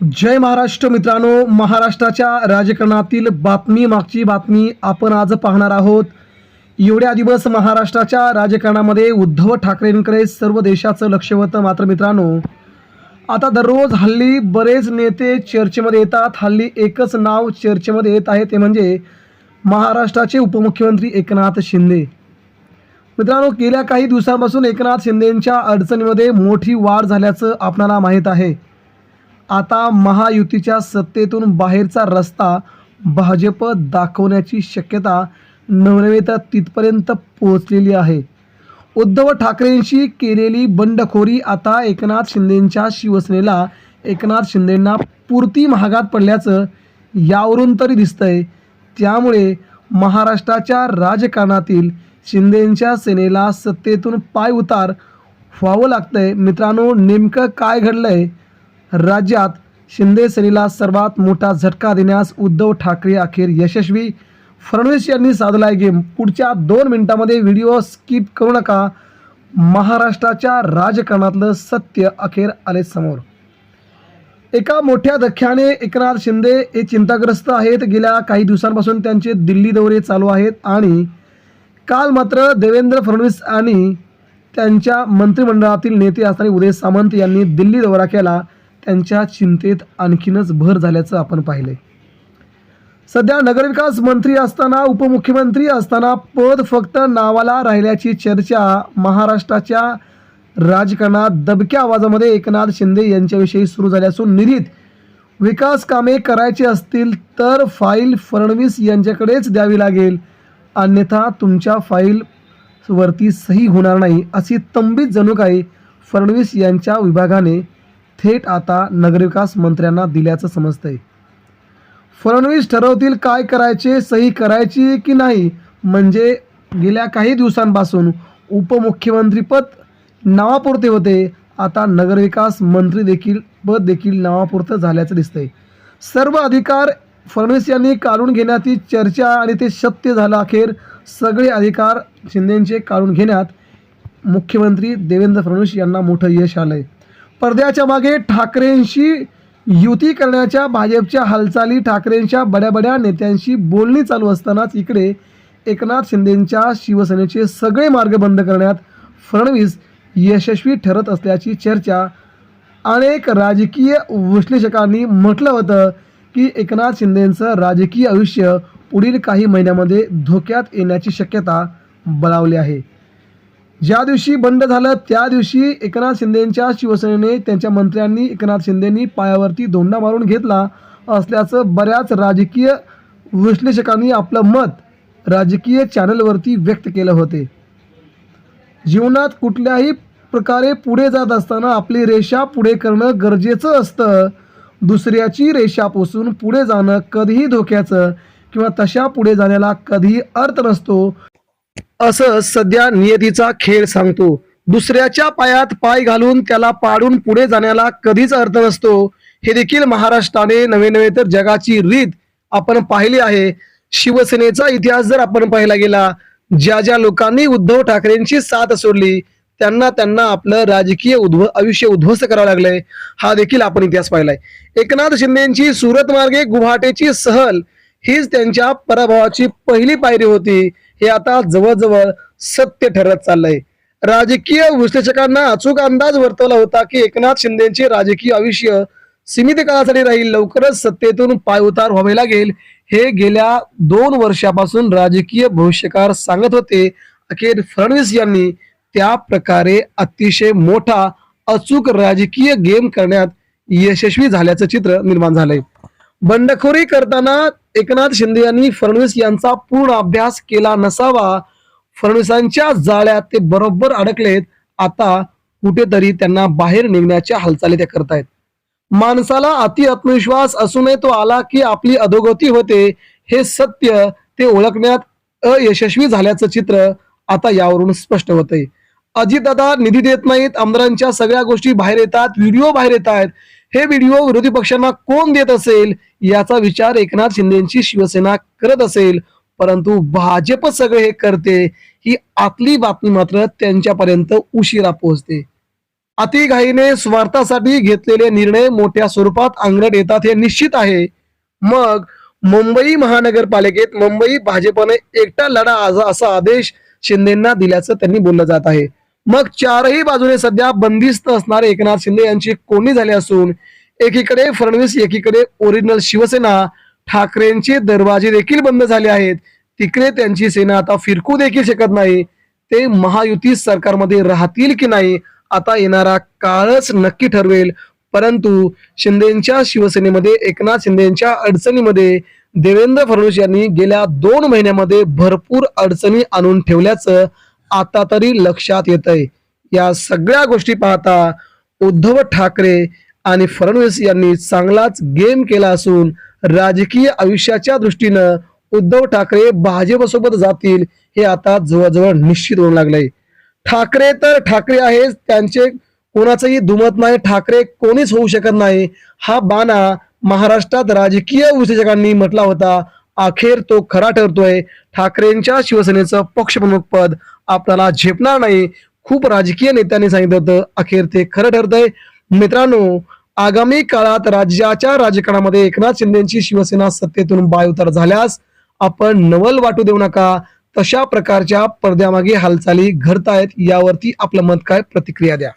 जय महाराष्ट्र मित्रांनो महाराष्ट्राच्या राजकारणातील बातमी मागची बातमी आपण आज पाहणार आहोत. एवढ्या दिवस महाराष्ट्राच्या राजकारणामध्ये उद्धव ठाकरेंकडे सर्व देशाचं लक्ष होतं मात्र मित्रांनो आता दररोज हल्ली बरेच नेते चर्चेमध्ये येतात हल्ली एकच नाव चर्चेमध्ये येत आहे ते म्हणजे महाराष्ट्राचे उपमुख्यमंत्री एकनाथ शिंदे. मित्रांनो गेल्या काही दिवसांपासून एकनाथ शिंदेंच्या अडचणीमध्ये मोठी वाढ झाल्याचं आपणाला माहीत आहे. आता महायुतीच्या सत्तेतून बाहेरचा रस्ता भाजप दाखवण्याची शक्यता नवनवे तर तिथपर्यंत पोहोचलेली आहे. उद्धव ठाकरेंशी केलेली बंडखोरी आता एकनाथ शिंदेंच्या शिवसेनेला एकनाथ शिंदेंना पुरती महागात पडल्याचं यावरून तरी दिसतंय. त्यामुळे महाराष्ट्राच्या राजकारणातील शिंदेंच्या सेनेला सत्तेतून पाय उतार व्हावं लागतंय. मित्रांनो नेमकं काय घडलंय? राज्यात शिंदे सेनेला सर्वात मोठा झटका देण्यास उद्धव ठाकरे अखेर यशस्वी. फडणवीस यांनी साधलाय गेम. पुढच्या दोन मिनिटामध्ये व्हिडिओ स्किप करू नका. महाराष्ट्राच्या राजकारणातलं सत्य अखेर आले समोर. एका मोठ्या धक्क्याने एकनाथ शिंदे हे चिंताग्रस्त आहेत. गेल्या काही दिवसांपासून त्यांचे दिल्ली दौरे चालू आहेत आणि काल मात्र देवेंद्र फडणवीस आणि त्यांच्या मंत्रिमंडळातील नेते असणारे उदय सामंत यांनी दिल्ली दौरा केला. त्यांच्या चिंतेत आणखीनच भर झाल्याचं आपण पाहिलंय. सध्या नगरविकास मंत्री असताना उपमुख्यमंत्री असताना पद फक्त नावाला राहिल्याची चर्चा महाराष्ट्राच्या राजकारणात दबक्या आवाजामध्ये एकनाथ शिंदे यांच्याविषयी सुरू झाली असून निधीत विकास कामे करायची असतील तर फाईल फडणवीस यांच्याकडेच द्यावी लागेल. अन्यथा तुमच्या फाईल वरती सही होणार नाही अशी तंबीत जणू काही फडणवीस यांच्या विभागाने थेट आता नगरविकास मंत्र्यांना दिल्याचं समजतंय. फडणवीस ठरवतील काय करायचे सही करायची की नाही म्हणजे गेल्या काही दिवसांपासून उपमुख्यमंत्रीपद नावापुरते होते आता नगरविकास मंत्री देखील पद देखील नावापुरतं झाल्याचं दिसतंय. सर्व अधिकार फडणवीस यांनी काढून घेण्याची चर्चा आणि ते सत्य झालं अखेर सगळे अधिकार शिंदेंचे काढून घेण्यात मुख्यमंत्री देवेंद्र फडणवीस यांना मोठं यश आलं आहे पडद्याच्या मागे ठाकरेंशी युती करण्याच्या भाजपच्या हालचाली ठाकरेंच्या बड्या बड्या नेत्यांशी बोलणी चालू असतानाच इकडे एकनाथ शिंदेंच्या शिवसेनेचे सगळे मार्ग बंद करण्यात फडणवीस यशस्वी ठरत असल्याची चर्चा. अनेक राजकीय विश्लेषकांनी म्हटलं होतं की एकनाथ शिंदेंचं राजकीय आयुष्य पुढील काही महिन्यामध्ये धोक्यात येण्याची शक्यता बळावली आहे. ज्या दिवशी बंड झालं त्या दिवशी एकनाथ शिंदेंच्या शिवसेनेने त्यांच्या मंत्र्यांनी एकनाथ शिंदेंनी पायावरती धोंडा मारून घेतला असल्याचं बऱ्याच राजकीय विश्लेषकांनी आपलं मत राजकीय चॅनलवरती व्यक्त केलं होते. जीवनात कुठल्याही प्रकारे पुढे जात असताना आपली रेषा पुढे करणं गरजेचं असतं. दुसऱ्याची रेषा पोसून पुढे जाणं कधीही धोक्याचं किंवा तशा पुढे जाण्याला कधीही अर्थ नसतो. असं सध्या नियतीचा खेळ सांगतो. दुसऱ्याच्या पायात पाय घालून त्याला पाडून पुढे जाण्याला कधीच अर्थ नसतो. हे देखील महाराष्ट्राने नवे नवे तर जगाची रीत आपण पाहिली आहे. शिवसेनेचा इतिहास जर आपण पाहिला गेला ज्या ज्या लोकांनी उद्धव ठाकरेंची साथ सोडली त्यांना त्यांना आपलं राजकीय उद्व आयुष्य उद्ध्वस्त करावं लागलंय. हा देखील आपण इतिहास पाहिलाय. एकनाथ शिंदेची सुरत मार्गे गुवाहाटीची सहल हीच त्यांच्या पराभवाची पहिली पायरी होती. हे आता जवळजवळ सत्य ठरत चाललंय. राजकीय विश्लेषकांना अचूक अंदाज वर्तवला होता की एकनाथ शिंदेचे राजकीय आयुष्य सीमित काळासाठी राहील लवकरच सत्तेतून पायउतार व्हावे लागेल. हे गेल्या दोन वर्षापासून राजकीय भविष्यकार सांगत होते. अखेर फडणवीस यांनी त्या प्रकारे अतिशय मोठा अचूक राजकीय गेम करण्यात यशस्वी झाल्याचं चित्र निर्माण झालंय. बंडखोरी करताना एकनाथ शिंदे यांनी फडणवीस यांचा पूर्ण अभ्यास केला नसावा. फडणवीसांच्या जाळ्यात ते बरोबर अडकलेत. आता कुठेतरी त्यांना बाहेर निघण्याच्या हालचाली ते करतायत. माणसाला अति आत्मविश्वास असूनही तो आला की आपली अधोगती होते. हे सत्य ते ओळखण्यात अयशस्वी झाल्याचं चित्र आता यावरून स्पष्ट होतंय. अजितदादा निधी देत नाहीत आमदारांच्या सगळ्या गोष्टी बाहेर येतात व्हिडिओ बाहेर येत आहेत हे व्हिडिओ विरोधी पक्षांना कोण देत असेल याचा विचार एकनाथ शिंदेची शिवसेना करत असेल. परंतु भाजप सगळे हे करते ही आतली बातमी मात्र त्यांच्यापर्यंत उशिरा पोहोचते. अतिघाईने स्वार्थासाठी घेतलेले निर्णय मोठ्या स्वरूपात अंगलट येतात हे निश्चित आहे. मग मुंबई महानगरपालिकेत मुंबई भाजपने एकटा लढा आज असा आदेश शिंदेना दिल्याचं त्यांनी बोललं जात आहे. मग चारही बाजूने सध्या बंदिस्त असणारे एकनाथ शिंदे यांची कोणी झाले असून एकीकडे फडणवीस एकीकडे ओरिजिनल शिवसेना ठाकरेंचे दरवाजे देखील बंद झाले आहेत. तिकडे त्यांची सेना आता फिरकू देखील शकत नाही. ते महायुती सरकारमध्ये राहतील की नाही आता येणारा काळच नक्की ठरवेल. परंतु शिंदेच्या शिवसेनेमध्ये एकनाथ शिंदेच्या अडचणीमध्ये देवेंद्र फडणवीस यांनी गेल्या दोन महिन्यामध्ये भरपूर अडचणी आणून ठेवल्याचं आता तरी लक्षात येत आहे या सगळ्या गोष्टी पाहता उद्धव ठाकरे आणि फडणवीस यांनी चांगलाच गेम केला असून राजकीय आयुष्याच्या दृष्टीनं उद्धव ठाकरे भाजपसोबत जातील हे आता जवळजवळ निश्चित होऊ लागलंय. ठाकरे तर ठाकरे आहेच त्यांचे कोणाचंही दुमत नाही ठाकरे कोणीच होऊ शकत नाही. हा बाणा महाराष्ट्रात राजकीय विश्लेषकांनी म्हटला होता. अखेर तो खरा ठरतोय. ठाकरेंच्या शिवसेनेचं पक्षप्रमुख पद आपल्याला झेपणार नाही. खूप राजकीय नेत्यांनी सांगितलं होतं अखेर ते खरं ठरतंय. मित्रांनो आगामी काळात राज्याच्या राजकारणामध्ये एकनाथ शिंदेची शिवसेना सत्तेतून बायुतर झाल्यास आपण नवल वाटू देऊ नका. तशा प्रकारच्या पडद्यामागे हालचाली घडतायत यावरती आपलं मत काय? प्रतिक्रिया द्या.